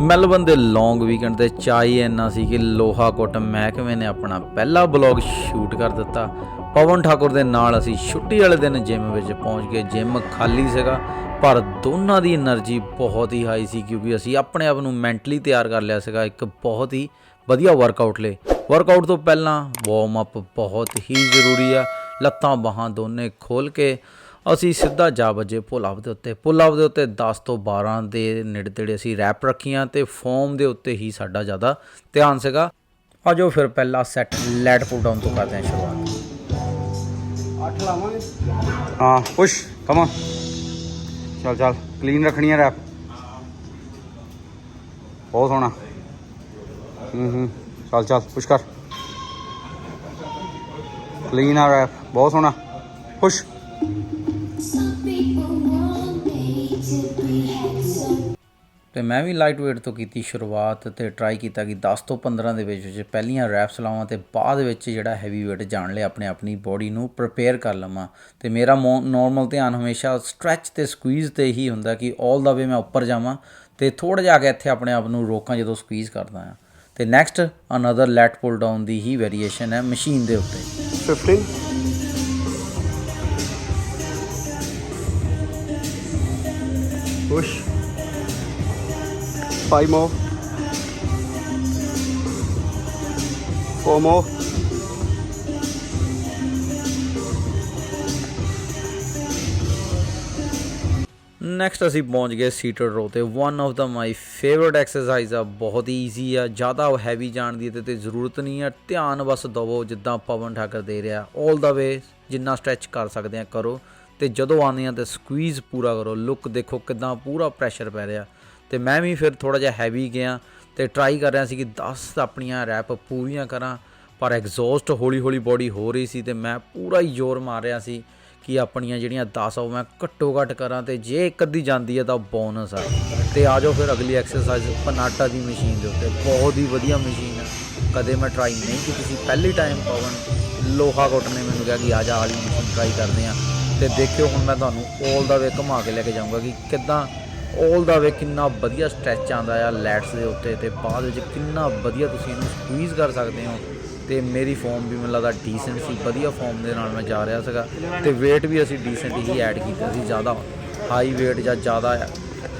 Melbourne ਦੇ ਲੌਂਗ weekend ਤੇ ਚਾਈ ਇੰਨਾ ਸੀ ਕਿ ਲੋਹਾ ਕੋਟ ਮਹਿਕਮੇ ਨੇ ਆਪਣਾ ਪਹਿਲਾ ਬਲੌਗ ਸ਼ੂਟ ਕਰ ਦਿੱਤਾ। ਪਵਨ ਠਾਕੁਰ ਦੇ ਨਾਲ ਅਸੀਂ ਛੁੱਟੀ ਵਾਲੇ ਦਿਨ ਜਿਮ ਵਿੱਚ ਪਹੁੰਚ ਕੇ ਜਿਮ ਖਾਲੀ ਸੀਗਾ, ਪਰ ਦੋਨਾਂ ਦੀ એનર્ਜੀ ਬਹੁਤ ਹੀ ਹਾਈ ਸੀ ਕਿਉਂਕਿ ਅਸੀਂ ਆਪਣੇ ਆਪ ਨੂੰ ਮੈਂਟਲੀ ਤਿਆਰ ਕਰ ਲਿਆ ਸੀਗਾ ਇੱਕ ਬਹੁਤ ਹੀ ਵਧੀਆ ਵਰਕਆਊਟ ਲਈ। ਵਰਕਆਊਟ ਤੋਂ ਪਹਿਲਾਂ ਵਾਰਮ ਅਪ ਬਹੁਤ ਹੀ ਜ਼ਰੂਰੀ ਆ। ਲੱਤਾਂ ਬਾਹਾਂ ਦੋਨੇ ਖੋਲ ਕੇ ਅਸੀਂ ਸਿੱਧਾ ਜਾ ਵੱਜੇ ਪੁਲ ਅਪ ਦੇ ਉੱਤੇ। ਪੁਲ ਅਪ ਦੇ ਉੱਤੇ 10 ਤੋਂ 12 ਦੇ ਨੇੜੇ ਤੇੜੇ ਅਸੀਂ ਰੈਪ ਰੱਖੀਆਂ ਤੇ ਫੋਮ ਦੇ ਉੱਤੇ ਹੀ ਸਾਡਾ ਜ਼ਿਆਦਾ ਧਿਆਨ ਸੀਗਾ। ਆਜੋ ਫਿਰ ਪਹਿਲਾ ਸੈੱਟ ਲੈਟ ਪੁਲ ਡਾਊਨ ਤੋਂ ਕਰਦੇ ਹਾਂ ਸ਼ੁਰੂਆਤ। ਅੱਠ ਲਾਵਾਂਗੇ। ਹਾਂ ਪੁਸ਼ ਕਮ ਔਨ ਚੱਲ ਚੱਲ ਕਲੀਨ ਰੱਖਣੀ ਹੈ ਰੈਪ ਬਹੁਤ ਸੋਹਣਾ। ਹੂੰ ਹੂੰ ਚੱਲ ਚੱਲ ਪੁਸ਼ ਕਰ। ਕਲੀਨ ਆ ਰੈਪ ਬਹੁਤ ਸੋਹਣਾ। Push Some people want me to be handsome. ਤੇ ਮੈਂ ਵੀ ਲਾਈਟ weight ਤੋਂ ਕੀਤੀ ਸ਼ੁਰੂਆਤ ਤੇ ਟਰਾਈ ਕੀਤਾ ਕਿ 10 ਤੋਂ 15 ਦੇ ਵਿੱਚ ਵਿੱਚ ਪਹਿਲੀਆਂ ਰੈਪਸ ਲਾਵਾਂ ਤੇ ਬਾਅਦ ਵਿੱਚ ਜਿਹੜਾ ਹੈਵੀ weight ਜਾਣ ਲਈ ਆਪਣੇ ਆਪਣੀ ਬੋਡੀ ਨੂੰ ਪ੍ਰਪੇਅਰ ਕਰ ਲਵਾਂ। ਤੇ ਮੇਰਾ ਨਾਰਮਲ ਧਿਆਨ ਹਮੇਸ਼ਾ ਸਟ੍ਰੈਚ ਤੇ ਸਕੁਈਜ਼ ਤੇ ਹੀ ਹੁੰਦਾ ਕਿ 올 ਦਾ ਵੇ ਮੈਂ ਉੱਪਰ ਜਾਵਾਂ ਤੇ ਥੋੜਾ ਜਿਹਾ ਕੇ ਇੱਥੇ ਆਪਣੇ ਆਪ ਨੂੰ ਰੋਕਾਂ ਜਦੋਂ ਸਕੁਈਜ਼ ਕਰਦਾ ਆ ਤੇ next another lat pull down ਦੀ ਹੀ ਵੇਰੀਏਸ਼ਨ ਹੈ ਮਸ਼ੀਨ ਦੇ ਉੱਤੇ। 15 push five more four more next ਅਸੀਂ ਪਹੁੰਚ ਗਏ ਸੀਟਡ ਰੋ ਤੇ। One of the my favourite exercise ਆ। ਬਹੁਤ ਹੀ ਈਜ਼ੀ ਆ। ਜ਼ਿਆਦਾ ਹੈਵੀ ਜਾਣ ਦੀ ਤੇ ਜ਼ਰੂਰਤ ਨਹੀਂ ਆ। ਧਿਆਨ ਬਸ ਦਵੋ ਜਿੱਦਾਂ ਪਵਨ ਠਾਕਰ ਦੇ ਰਿਹਾ। 올 ਦਾ ਵੇ ਜਿੰਨਾ ਸਟ੍ਰੈਚ ਕਰ ਸਕਦੇ ਆ, ਕਰੋ। ਤੇ ਜਦੋਂ ਆਉਂਦੇ ਆ ਤੇ ਸਕਵੀਜ਼ ਪੂਰਾ ਕਰੋ ਲੁੱਕ ਦੇਖੋ ਕਿਦਾਂ ਪੂਰਾ ਪ੍ਰੈਸ਼ਰ ਪੈ ਰਿਹਾ। ਤੇ ਮੈਂ ਵੀ ਫਿਰ ਥੋੜਾ ਜਿਹਾ ਹੈਵੀ ਗਿਆ ਤੇ ਟਰਾਈ ਕਰ ਰਿਹਾ ਸੀ ਕਿ 10 ਆਪਣੀਆਂ ਰੈਪ ਪੂਰੀਆਂ ਕਰਾਂ, ਪਰ ਐਗਜ਼ੌਸਟ ਹੌਲੀ ਹੌਲੀ ਬੋਡੀ ਹੋ ਰਹੀ ਸੀ ਤੇ ਮੈਂ ਪੂਰਾ ਹੀ ਜ਼ੋਰ ਮਾਰ ਰਿਹਾ ਸੀ ਕਿ ਆਪਣੀਆਂ ਜਿਹੜੀਆਂ 10 ਆ ਉਹ ਮੈਂ ਘੱਟੋ ਘੱਟ ਕਰਾਂ ਤੇ ਜੇ ਇੱਕ ਅੱਧੀ ਜਾਂਦੀ ਹੈ ਤਾਂ ਬੋਨਸ ਆ। ਤੇ ਆ ਜਾਓ ਫਿਰ ਅਗਲੀ ਐਕਸਰਸਾਈਜ਼ ਪਨਾਟਾ ਦੀ ਮਸ਼ੀਨ ਦੇ ਉੱਤੇ, ਬਹੁਤ ਹੀ ਵਧੀਆ ਮਸ਼ੀਨ ਆ। ਕਦੇ ਮੈਂ ਟਰਾਈ ਨਹੀਂ ਕੀਤੀ ਸੀ, ਪਹਿਲੀ ਟਾਈਮ ਪਵਨ ਲੋਹਾ ਕੋਟ ਨੇ ਮੈਨੂੰ ਕਿਹਾ ਕਿ ਆ ਜਾ ਆਲੀ ਮਸ਼ੀਨ ਟਰਾਈ ਕਰਦੇ ਆ। ਤੇ ਦੇਖਿਓ ਹੁਣ ਮੈਂ ਤੁਹਾਨੂੰ 올 ਦਾ ਵੇ ਘੁਮਾ ਕੇ ਲੈ ਕੇ ਜਾਊਂਗਾ ਕਿ ਕਿੱਦਾਂ 올 ਦਾ ਵੇ ਕਿੰਨਾ ਵਧੀਆ ਸਟ੍ਰੈਚ ਆਂਦਾ ਆ ਲੈਟਸ ਦੇ ਉੱਤੇ ਤੇ ਬਾਅਦ ਵਿੱਚ ਕਿੰਨਾ ਵਧੀਆ ਤੁਸੀਂ ਇਹਨੂੰ ਸਕਵੀਜ਼ ਕਰ ਸਕਦੇ ਹੋ ਤੇ ਮੇਰੀ ਫਾਰਮ ਵੀ ਮੈਨੂੰ ਲੱਗਦਾ ਡੀਸੈਂਟ ਸੀ ਵਧੀਆ ਫਾਰਮ ਦੇ ਨਾਲ ਮੈਂ ਜਾ ਰਿਹਾ ਸੀਗਾ ਤੇ weight ਵੀ ਅਸੀਂ ਡੀਸੈਂਟ ਹੀ ਐਡ ਕੀਤਾ ਸੀ ਜ਼ਿਆਦਾ ਹਾਈ weight ਜਾਂ ਜ਼ਿਆਦਾ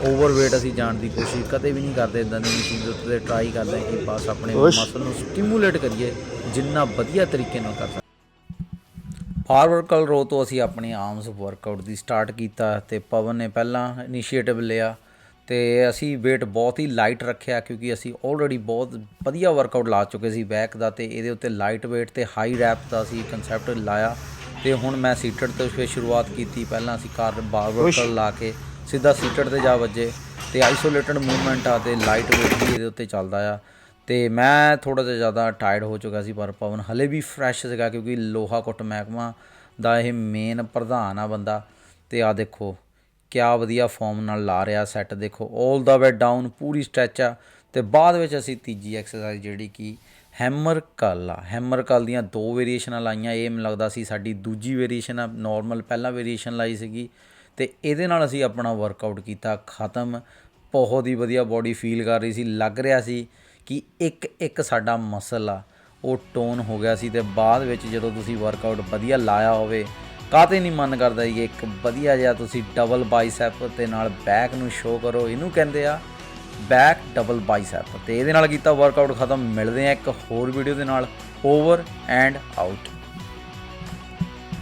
ਓਵਰ weight ਅਸੀਂ ਜਾਣ ਦੀ ਕੋਸ਼ਿਸ਼ ਕਦੇ ਵੀ ਨਹੀਂ ਕਰਦੇ ਇਦਾਂ ਦੀ ਮਸ਼ੀਨ ਦੇ ਉੱਤੇ ਟਰਾਈ ਕਰਦੇ ਕਿ ਬਸ ਆਪਣੇ। ਮਸਲ ਨੂੰ ਸਟਿਮੂਲੇਟ ਕਰੀਏ ਜਿੰਨਾ ਵਧੀਆ ਤਰੀਕੇ ਨਾਲ ਕਰ ਸਕਦੇ ਫਾਰਵਰਡ ਕਲ ਰੋ ਤੋਂ ਅਸੀਂ ਆਪਣੀ ਆਰਮਸ ਵਰਕਆਊਟ ਦੀ ਸਟਾਰਟ ਕੀਤਾ ਤੇ ਪਵਨ ਨੇ ਪਹਿਲਾਂ ਇਨੀਸ਼ੀਏਟਿਵ ਲਿਆ ਤੇ ਅਸੀਂ weight ਬਹੁਤ ਹੀ ਲਾਈਟ ਰੱਖਿਆ ਕਿਉਂਕਿ ਅਸੀਂ ਆਲਰੇਡੀ ਬਹੁਤ ਵਧੀਆ ਵਰਕਆਊਟ ਲਾ ਚੁੱਕੇ ਸੀ ਬੈਕ ਦਾ ਤੇ ਇਹਦੇ ਉੱਤੇ ਲਾਈਟ weight ਤੇ ਹਾਈ ਰੈਪ ਦਾ ਅਸੀਂ ਕਨਸੈਪਟ ਲਾਇਆ ਤੇ ਹੁਣ ਮੈਂ ਸੀਟਡ ਤੋਂ ਫਿਰ ਸ਼ੁਰੂਆਤ ਕੀਤੀ ਪਹਿਲਾਂ ਅਸੀਂ ਕਾਰ ਖੁਸ਼। ਕਰ ਲਾ ਕੇ ਸਿੱਧਾ ਸੀਟਡ ਤੇ ਜਾ ਵੱਜੇ ਤੇ ਆਈਸੋਲੇਟਡ ਮੂਵਮੈਂਟ ਆ ਤੇ ਲਾਈਟ weight ਵੀ ਇਹਦੇ ਉੱਤੇ ਚੱਲਦਾ ਆ ਤੇ ਮੈਂ ਥੋੜਾ ਜਿਹਾ ਜ਼ਿਆਦਾ ਟਾਇਰਡ ਹੋ ਚੁੱਕਾ ਸੀ, ਪਰ ਪਵਨ ਹਲੇ ਵੀ ਫਰੈਸ਼ ਸੀਗਾ ਕਿਉਂਕਿ ਲੋਹਾ ਕੁੱਟ ਮਹਿਕਮਾ ਦਾ ਇਹ ਮੇਨ ਪ੍ਰਧਾਨ ਆ ਬੰਦਾ। ਤੇ ਆ ਦੇਖੋ, ਕਿਆ ਵਧੀਆ ਫਾਰਮ ਨਾਲ ਲਾ ਰਿਹਾ ਸੈੱਟ ਦੇਖੋ 올 ਦਾ ਵੇ ਡਾਊਨ ਪੂਰੀ ਸਟ੍ਰੈਚ ਆ। ਤੇ ਬਾਅਦ ਵਿੱਚ ਅਸੀਂ ਤੀਜੀ ਐਕਸਰਸਾਈਜ਼ ਜਿਹੜੀ ਕਿ ਹੈਮਰ ਕਲ ਆ। ਹੈਮਰ ਕਲ ਦੀਆਂ ਦੋ ਵੇਰੀਏਸ਼ਨਾਂ ਲਾਈਆਂ। ਇਹ ਮੈਨੂੰ ਲੱਗਦਾ ਸੀ ਸਾਡੀ ਦੂਜੀ ਵੇਰੀਏਸ਼ਨ ਆ ਨਾਰਮਲ ਪਹਿਲਾਂ ਵੇਰੀਏਸ਼ਨ ਲਾਈ ਸੀਗੀ। ਤੇ ਇਹਦੇ ਨਾਲ ਅਸੀਂ ਆਪਣਾ ਵਰਕਆਊਟ ਕੀਤਾ, ਖਤਮ। ਬਹੁਤ ਹੀ ਵਧੀਆ ਬਾਡੀ ਫੀਲ ਕਰ ਰਹੀ ਸੀ, ਲੱਗ ਰਿਹਾ ਸੀ। ਕਿ ਇੱਕ ਇੱਕ ਸਾਡਾ ਮਸਲ ਆ ਉਹ ਟੋਨ ਹੋ ਗਿਆ ਸੀ ਤੇ ਬਾਅਦ ਵਿੱਚ ਜਦੋਂ ਤੁਸੀਂ ਵਰਕਆਊਟ ਵਧੀਆ ਲਾਇਆ ਹੋਵੇ ਕਾਤੇ ਨਹੀਂ ਮਨ ਕਰਦਾ ਜੀ, ਇੱਕ ਵਧੀਆ ਜਿਹਾ ਤੁਸੀਂ ਡਬਲ ਬਾਈਸੈਪ ਤੇ ਨਾਲ ਬੈਕ ਨੂੰ ਸ਼ੋ ਕਰੋ, ਇਹਨੂੰ ਕਹਿੰਦੇ ਆ ਬੈਕ ਡਬਲ ਬਾਈਸੈਪ ਤੇ ਇਹਦੇ ਨਾਲ ਕੀਤਾ ਵਰਕਆਊਟ ਖਤਮ, ਮਿਲਦੇ ਆ ਇੱਕ ਹੋਰ ਵੀਡੀਓ ਦੇ ਨਾਲ ਓਵਰ ਐਂਡ ਆਊਟ